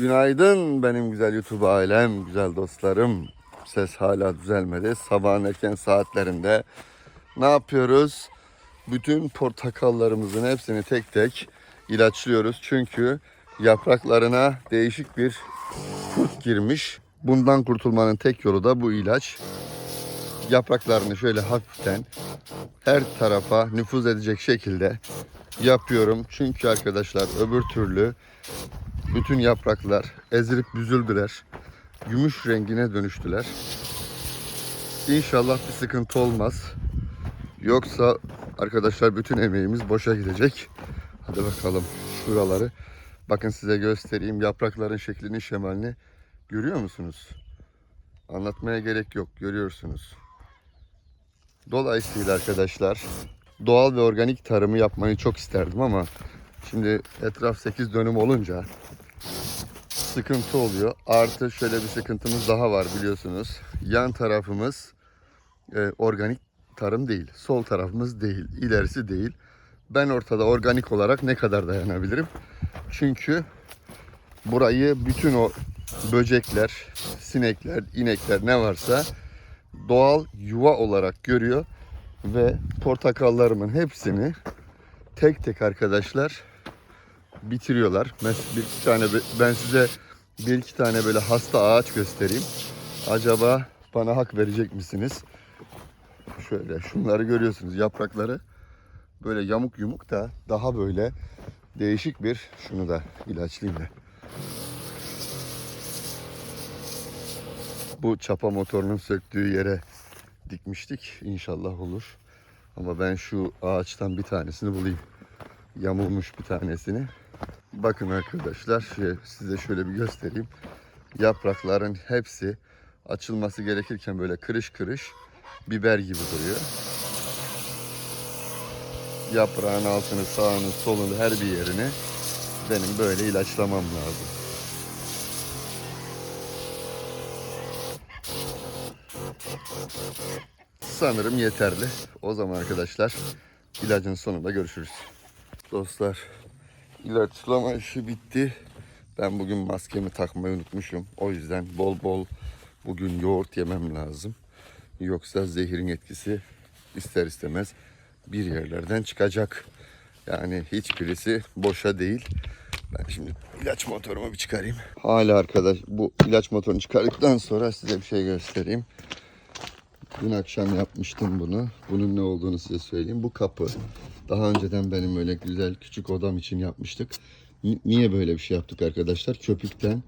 Günaydın benim güzel YouTube ailem, güzel dostlarım. Ses hala düzelmedi. Sabahın erken saatlerinde ne yapıyoruz? Bütün portakallarımızın hepsini tek tek ilaçlıyoruz. Çünkü yapraklarına değişik bir kurt girmiş. Bundan kurtulmanın tek yolu da bu ilaç. Yapraklarını şöyle hafiften her tarafa nüfuz edecek şekilde yapıyorum. Çünkü arkadaşlar öbür türlü bütün yapraklar ezilip büzüldüler. Gümüş rengine dönüştüler. İnşallah bir sıkıntı olmaz. Yoksa arkadaşlar bütün emeğimiz boşa gidecek. Hadi bakalım şuraları. Bakın size göstereyim yaprakların şeklini şemalini görüyor musunuz? Anlatmaya gerek yok görüyorsunuz. Dolayısıyla arkadaşlar doğal ve organik tarımı yapmayı çok isterdim ama şimdi etraf 8 dönüm olunca sıkıntı oluyor. Artı şöyle bir sıkıntımız daha var biliyorsunuz. Yan tarafımız e, organik tarım değil. Sol tarafımız değil. ilerisi değil. Ben ortada organik olarak ne kadar dayanabilirim? Çünkü burayı bütün o böcekler, sinekler, inekler ne varsa doğal yuva olarak görüyor ve portakallarımın hepsini tek tek arkadaşlar bitiriyorlar. Ben bir tane ben size bir iki tane böyle hasta ağaç göstereyim. Acaba bana hak verecek misiniz? Şöyle şunları görüyorsunuz yaprakları böyle yamuk yumuk da daha böyle değişik bir şunu da ilaçlayayım da. Bu çapa motorunun söktüğü yere dikmiştik. İnşallah olur. Ama ben şu ağaçtan bir tanesini bulayım. Yamulmuş bir tanesini. Bakın arkadaşlar size şöyle bir göstereyim. Yaprakların hepsi açılması gerekirken böyle kırış kırış biber gibi duruyor. Yaprağın altını, sağını, solunu her bir yerini benim böyle ilaçlamam lazım. Sanırım yeterli. O zaman arkadaşlar ilacın sonunda görüşürüz. Dostlar ilaçlama işi bitti. Ben bugün maskemi takmayı unutmuşum. O yüzden bol bol bugün yoğurt yemem lazım. Yoksa zehirin etkisi ister istemez bir yerlerden çıkacak. Yani hiçbirisi boşa değil. Ben şimdi ilaç motorumu bir çıkarayım. Hala arkadaş bu ilaç motorunu çıkardıktan sonra size bir şey göstereyim. Dün akşam yapmıştım bunu. Bunun ne olduğunu size söyleyeyim. Bu kapı. Daha önceden benim öyle güzel küçük odam için yapmıştık. Ni- Niye böyle bir şey yaptık arkadaşlar? Köpükten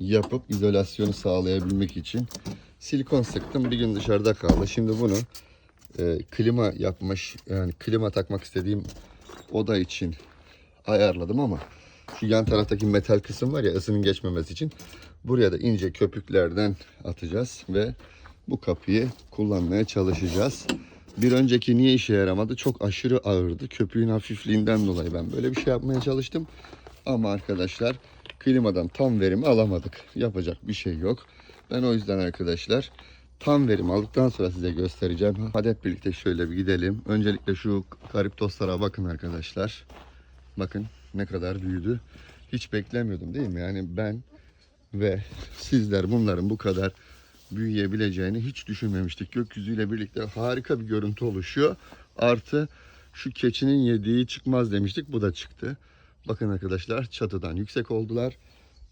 yapıp izolasyonu sağlayabilmek için silikon sıktım. Bir gün dışarıda kaldı. Şimdi bunu e, klima yapmış yani klima takmak istediğim oda için ayarladım ama şu yan taraftaki metal kısım var ya ısının geçmemesi için buraya da ince köpüklerden atacağız ve bu kapıyı kullanmaya çalışacağız. Bir önceki niye işe yaramadı? Çok aşırı ağırdı. Köpüğün hafifliğinden dolayı ben böyle bir şey yapmaya çalıştım. Ama arkadaşlar klimadan tam verimi alamadık. Yapacak bir şey yok. Ben o yüzden arkadaşlar tam verim aldıktan sonra size göstereceğim. Hadi hep birlikte şöyle bir gidelim. Öncelikle şu kariptoslara bakın arkadaşlar. Bakın ne kadar büyüdü. Hiç beklemiyordum değil mi? Yani ben ve sizler bunların bu kadar büyüyebileceğini hiç düşünmemiştik. Gökyüzüyle birlikte harika bir görüntü oluşuyor. Artı şu keçinin yediği çıkmaz demiştik. Bu da çıktı. Bakın arkadaşlar çatıdan yüksek oldular.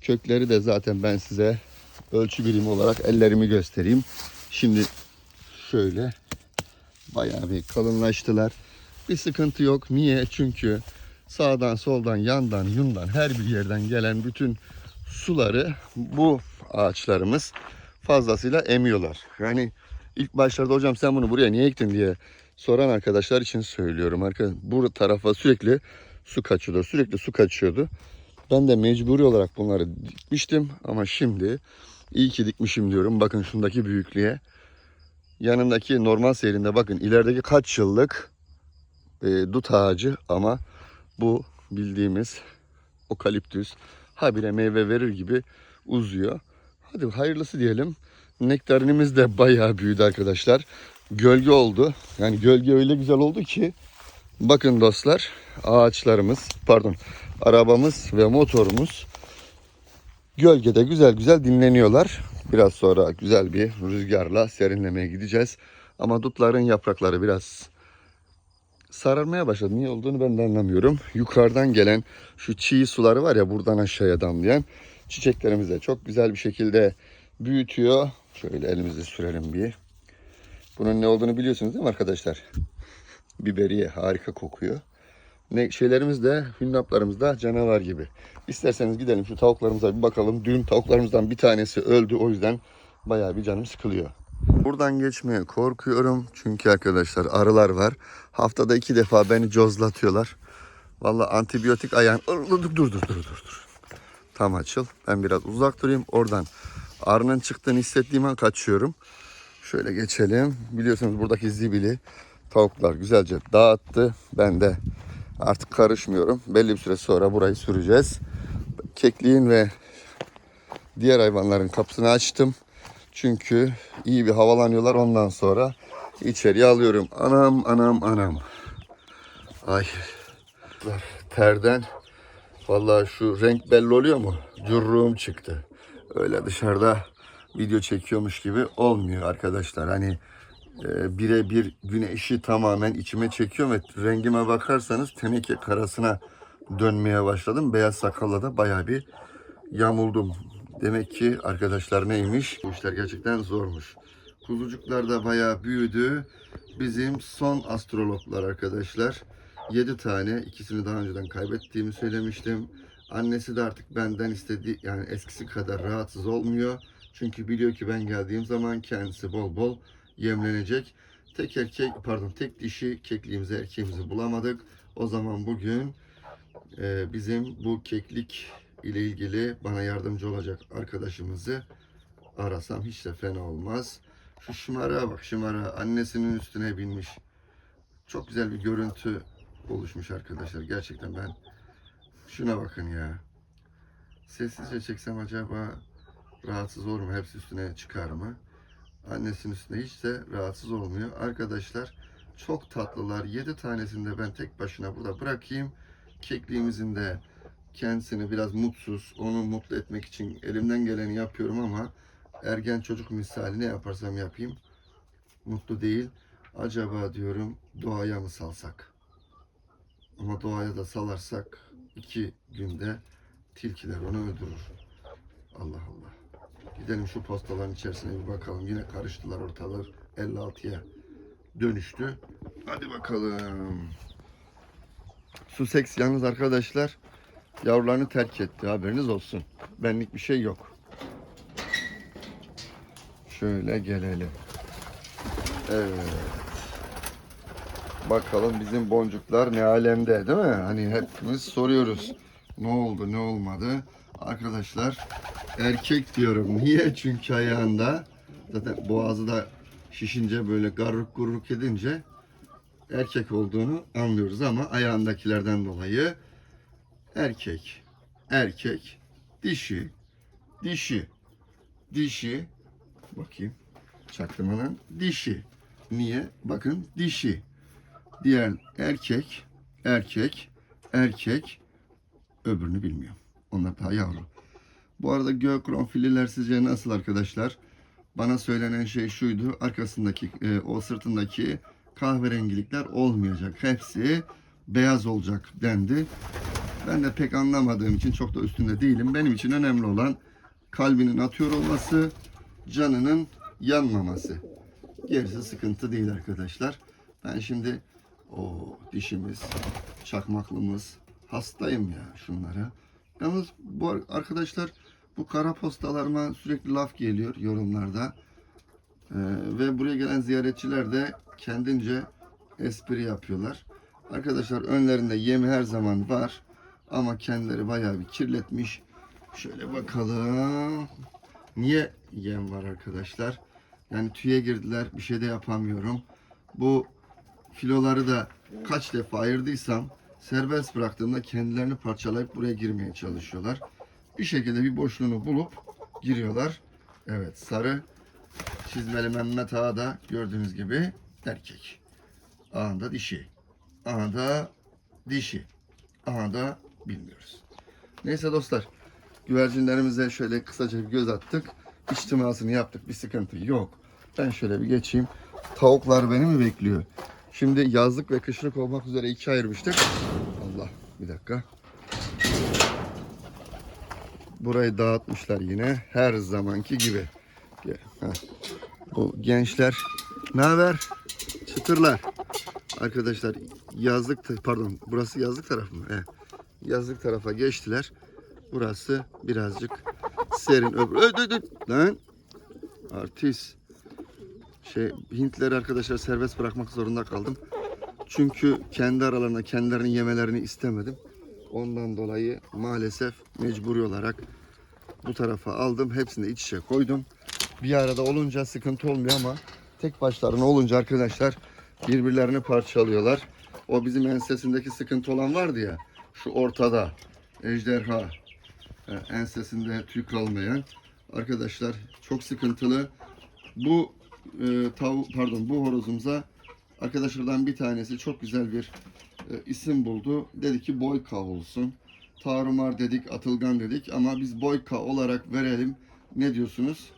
Kökleri de zaten ben size ölçü birimi olarak ellerimi göstereyim. Şimdi şöyle bayağı bir kalınlaştılar. Bir sıkıntı yok. Niye? Çünkü sağdan soldan yandan yundan her bir yerden gelen bütün suları bu ağaçlarımız fazlasıyla emiyorlar. Yani ilk başlarda hocam sen bunu buraya niye ektin diye soran arkadaşlar için söylüyorum. Arkadaşlar bu tarafa sürekli su kaçıyordu. Sürekli su kaçıyordu. Ben de mecburi olarak bunları dikmiştim ama şimdi iyi ki dikmişim diyorum. Bakın şundaki büyüklüğe. Yanındaki normal seyrinde bakın ilerideki kaç yıllık e, dut ağacı ama bu bildiğimiz okaliptüs habire meyve verir gibi uzuyor. Hadi hayırlısı diyelim. Nektarinimiz de bayağı büyüdü arkadaşlar. Gölge oldu. Yani gölge öyle güzel oldu ki bakın dostlar ağaçlarımız pardon arabamız ve motorumuz Gölgede güzel güzel dinleniyorlar. Biraz sonra güzel bir rüzgarla serinlemeye gideceğiz. Ama dutların yaprakları biraz sararmaya başladı. Niye olduğunu ben de anlamıyorum. Yukarıdan gelen şu çiğ suları var ya buradan aşağıya damlayan çiçeklerimiz de çok güzel bir şekilde büyütüyor. Şöyle elimizi sürelim bir. Bunun ne olduğunu biliyorsunuz değil mi arkadaşlar? Biberiye harika kokuyor. Ne şeylerimiz de hünnaplarımız da canavar gibi. İsterseniz gidelim şu tavuklarımıza bir bakalım. Dün tavuklarımızdan bir tanesi öldü o yüzden bayağı bir canım sıkılıyor. Buradan geçmeye korkuyorum çünkü arkadaşlar arılar var. Haftada iki defa beni cozlatıyorlar. Vallahi antibiyotik ayağın... Dur dur dur dur. dur. Tam açıl. Ben biraz uzak durayım. Oradan arının çıktığını hissettiğim an kaçıyorum. Şöyle geçelim. Biliyorsunuz buradaki zibili tavuklar güzelce dağıttı. Ben de artık karışmıyorum. Belli bir süre sonra burayı süreceğiz. Kekliğin ve diğer hayvanların kapısını açtım. Çünkü iyi bir havalanıyorlar ondan sonra içeriye alıyorum. Anam anam anam. Ay. Terden vallahi şu renk belli oluyor mu? Curruğum çıktı. Öyle dışarıda video çekiyormuş gibi olmuyor arkadaşlar. Hani e, birebir güneşi tamamen içime çekiyor ve rengime bakarsanız teneke karasına dönmeye başladım. Beyaz sakalla da bayağı bir yamuldum. Demek ki arkadaşlar neymiş? Bu işler gerçekten zormuş. Kuzucuklar da bayağı büyüdü. Bizim son astrologlar arkadaşlar. 7 tane. ikisini daha önceden kaybettiğimi söylemiştim. Annesi de artık benden istediği yani eskisi kadar rahatsız olmuyor. Çünkü biliyor ki ben geldiğim zaman kendisi bol bol yemlenecek. Tek erkek pardon tek dişi kekliğimizi erkeğimizi bulamadık. O zaman bugün e, bizim bu keklik ile ilgili bana yardımcı olacak arkadaşımızı arasam hiç de fena olmaz. Şu şımara bak şımara annesinin üstüne binmiş. Çok güzel bir görüntü oluşmuş arkadaşlar. Gerçekten ben şuna bakın ya. Sessizce çeksem acaba rahatsız olur mu? Hepsi üstüne çıkar mı? Annesinin üstüne hiç de rahatsız olmuyor. Arkadaşlar çok tatlılar. 7 tanesini de ben tek başına burada bırakayım. Kekliğimizin de kendisini biraz mutsuz, onu mutlu etmek için elimden geleni yapıyorum ama ergen çocuk misali ne yaparsam yapayım mutlu değil. Acaba diyorum doğaya mı salsak? Ama doğaya da salarsak iki günde tilkiler onu öldürür. Allah Allah. Gidelim şu postaların içerisine bir bakalım. Yine karıştılar ortalar. 56'ya dönüştü. Hadi bakalım. Sussex yalnız arkadaşlar yavrularını terk etti. Haberiniz olsun. Benlik bir şey yok. Şöyle gelelim. Evet. Bakalım bizim boncuklar ne alemde değil mi? Hani hepimiz soruyoruz. Ne oldu ne olmadı? Arkadaşlar erkek diyorum. Niye? Çünkü ayağında zaten boğazı da şişince böyle garruk gurruk edince erkek olduğunu anlıyoruz ama ayağındakilerden dolayı erkek, erkek, dişi, dişi, dişi, bakayım çaktırmadan dişi. Niye? Bakın dişi. Diğer erkek, erkek, erkek, öbürünü bilmiyorum. Onlar daha yavru. Bu arada gökron fililer sizce nasıl arkadaşlar? Bana söylenen şey şuydu. Arkasındaki, e, o sırtındaki kahverengilikler olmayacak. Hepsi beyaz olacak dendi. Ben de pek anlamadığım için çok da üstünde değilim. Benim için önemli olan kalbinin atıyor olması, canının yanmaması. Gerisi sıkıntı değil arkadaşlar. Ben şimdi o dişimiz, çakmaklımız, hastayım ya şunlara. Yalnız bu arkadaşlar bu kara postalarıma sürekli laf geliyor yorumlarda. Ee, ve buraya gelen ziyaretçiler de kendince espri yapıyorlar. Arkadaşlar önlerinde yemi her zaman var. Ama kendileri bayağı bir kirletmiş. Şöyle bakalım. Niye yem var arkadaşlar? Yani tüye girdiler. Bir şey de yapamıyorum. Bu filoları da kaç defa ayırdıysam serbest bıraktığımda kendilerini parçalayıp buraya girmeye çalışıyorlar. Bir şekilde bir boşluğunu bulup giriyorlar. Evet sarı çizmeli Mehmet Ağa da gördüğünüz gibi erkek. Aha da dişi. Aha da dişi. Aha da bilmiyoruz. Neyse dostlar. Güvercinlerimize şöyle kısaca bir göz attık. İçtimasını yaptık. Bir sıkıntı yok. Ben şöyle bir geçeyim. Tavuklar beni mi bekliyor? Şimdi yazlık ve kışlık olmak üzere iki ayırmıştık. Allah bir dakika. Burayı dağıtmışlar yine her zamanki gibi. Heh. Bu gençler ne haber? Çıtırlar. Arkadaşlar yazlık pardon burası yazlık taraf mı? Evet. Yazlık tarafa geçtiler. Burası birazcık serin. Öbür ö, ö. lan artist. Şey Hintleri arkadaşlar serbest bırakmak zorunda kaldım. Çünkü kendi aralarında kendilerinin yemelerini istemedim. Ondan dolayı maalesef mecburi olarak bu tarafa aldım. Hepsini iç içe koydum. Bir arada olunca sıkıntı olmuyor ama tek başlarına olunca arkadaşlar birbirlerini parçalıyorlar. O bizim ensesindeki sıkıntı olan vardı ya. Şu ortada ejderha e, ensesinde tüy kalmayan arkadaşlar çok sıkıntılı. Bu e, tavu pardon bu horozumuza arkadaşlardan bir tanesi çok güzel bir e, isim buldu. Dedi ki Boyka olsun. Tarumar dedik, Atılgan dedik ama biz Boyka olarak verelim. Ne diyorsunuz?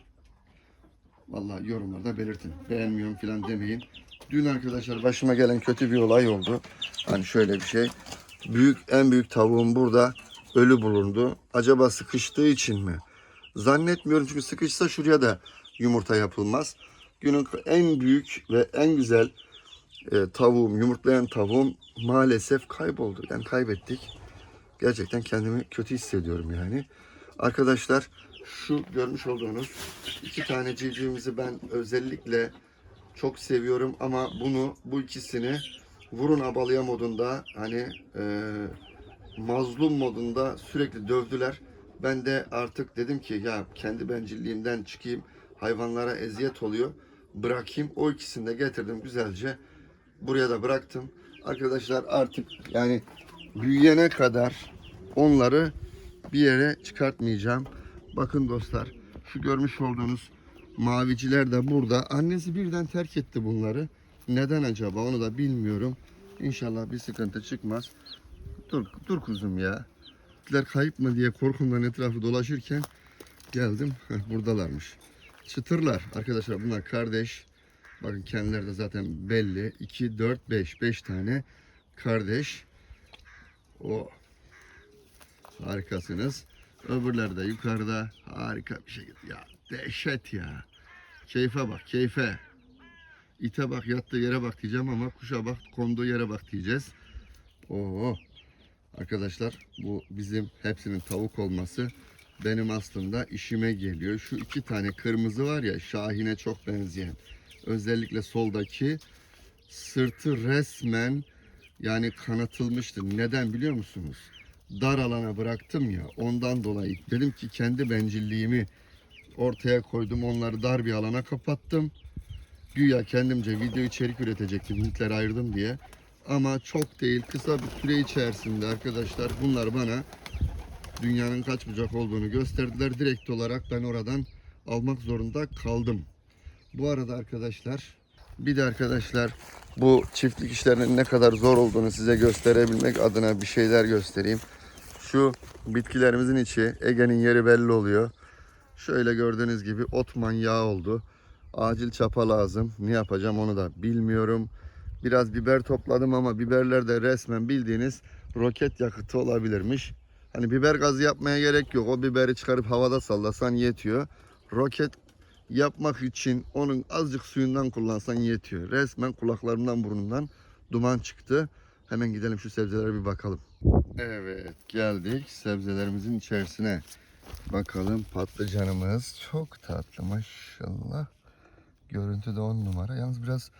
Vallahi yorumlarda belirtin. Beğenmiyorum falan demeyin. Dün arkadaşlar başıma gelen kötü bir olay oldu. Hani şöyle bir şey. Büyük en büyük tavuğum burada ölü bulundu. Acaba sıkıştığı için mi? Zannetmiyorum çünkü sıkışsa şuraya da yumurta yapılmaz. Günün en büyük ve en güzel e, tavuğum, yumurtlayan tavuğum maalesef kayboldu. Yani kaybettik. Gerçekten kendimi kötü hissediyorum yani. Arkadaşlar şu görmüş olduğunuz iki tane civcivimizi ben özellikle çok seviyorum ama bunu bu ikisini vurun abalıya modunda hani e, mazlum modunda sürekli dövdüler. Ben de artık dedim ki ya kendi bencilliğimden çıkayım hayvanlara eziyet oluyor bırakayım. O ikisini de getirdim güzelce buraya da bıraktım. Arkadaşlar artık yani büyüyene kadar onları bir yere çıkartmayacağım. Bakın dostlar şu görmüş olduğunuz maviciler de burada. Annesi birden terk etti bunları. Neden acaba onu da bilmiyorum. İnşallah bir sıkıntı çıkmaz. Dur, dur kuzum ya. Kayıp mı diye korkumdan etrafı dolaşırken geldim. Heh, buradalarmış. Çıtırlar arkadaşlar bunlar kardeş. Bakın kendileri de zaten belli. 2, 4, 5. 5 tane kardeş. O harikasınız. Öbürleri de yukarıda. Harika bir şey. Ya dehşet ya. Keyfe bak keyfe. İte bak yattığı yere bak diyeceğim ama kuşa bak konduğu yere bak diyeceğiz. Oo. Arkadaşlar bu bizim hepsinin tavuk olması benim aslında işime geliyor. Şu iki tane kırmızı var ya Şahin'e çok benzeyen. Özellikle soldaki sırtı resmen yani kanatılmıştı. Neden biliyor musunuz? Dar alana bıraktım ya ondan dolayı dedim ki kendi bencilliğimi ortaya koydum. Onları dar bir alana kapattım. Güya kendimce video içerik üretecektim. Hintleri ayırdım diye. Ama çok değil kısa bir süre içerisinde arkadaşlar bunlar bana dünyanın kaç bucak olduğunu gösterdiler. Direkt olarak ben oradan almak zorunda kaldım. Bu arada arkadaşlar bir de arkadaşlar bu çiftlik işlerinin ne kadar zor olduğunu size gösterebilmek adına bir şeyler göstereyim. Şu bitkilerimizin içi Ege'nin yeri belli oluyor. Şöyle gördüğünüz gibi ot manyağı oldu. Acil çapa lazım. Ne yapacağım onu da bilmiyorum. Biraz biber topladım ama biberler de resmen bildiğiniz roket yakıtı olabilirmiş. Hani biber gazı yapmaya gerek yok. O biberi çıkarıp havada sallasan yetiyor. Roket yapmak için onun azıcık suyundan kullansan yetiyor. Resmen kulaklarımdan burnumdan duman çıktı. Hemen gidelim şu sebzelere bir bakalım. Evet geldik sebzelerimizin içerisine. Bakalım patlıcanımız çok tatlı maşallah. Görüntü de on numara. Yalnız biraz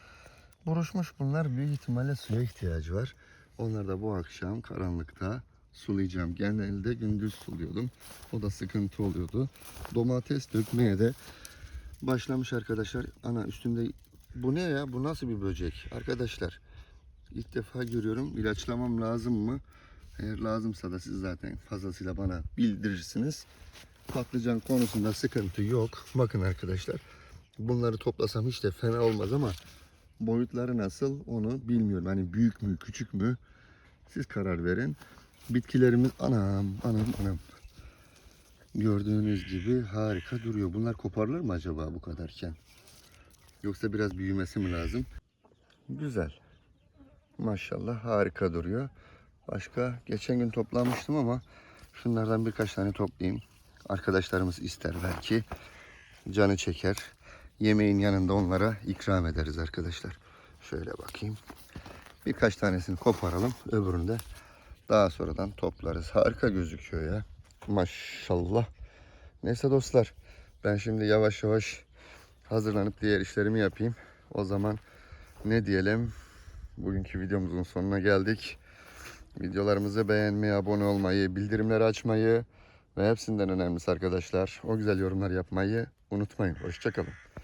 buruşmuş bunlar. Büyük ihtimalle suya ihtiyacı var. Onları da bu akşam karanlıkta sulayacağım. Genelde gündüz suluyordum. O da sıkıntı oluyordu. Domates dökmeye de başlamış arkadaşlar. Ana üstünde bu ne ya? Bu nasıl bir böcek? Arkadaşlar ilk defa görüyorum. İlaçlamam lazım mı? Eğer lazımsa da siz zaten fazlasıyla bana bildirirsiniz. Patlıcan konusunda sıkıntı yok. Bakın arkadaşlar. Bunları toplasam hiç de fena olmaz ama boyutları nasıl onu bilmiyorum. Hani büyük mü küçük mü siz karar verin. Bitkilerimiz anam anam anam. Gördüğünüz gibi harika duruyor. Bunlar koparılır mı acaba bu kadarken? Yoksa biraz büyümesi mi lazım? Güzel. Maşallah harika duruyor. Başka geçen gün toplamıştım ama şunlardan birkaç tane toplayayım. Arkadaşlarımız ister belki. Canı çeker. Yemeğin yanında onlara ikram ederiz arkadaşlar. Şöyle bakayım. Birkaç tanesini koparalım. Öbürünü de daha sonradan toplarız. Harika gözüküyor ya. Maşallah. Neyse dostlar. Ben şimdi yavaş yavaş hazırlanıp diğer işlerimi yapayım. O zaman ne diyelim? Bugünkü videomuzun sonuna geldik. Videolarımızı beğenmeyi, abone olmayı, bildirimleri açmayı ve hepsinden önemlisi arkadaşlar o güzel yorumlar yapmayı unutmayın. Hoşçakalın.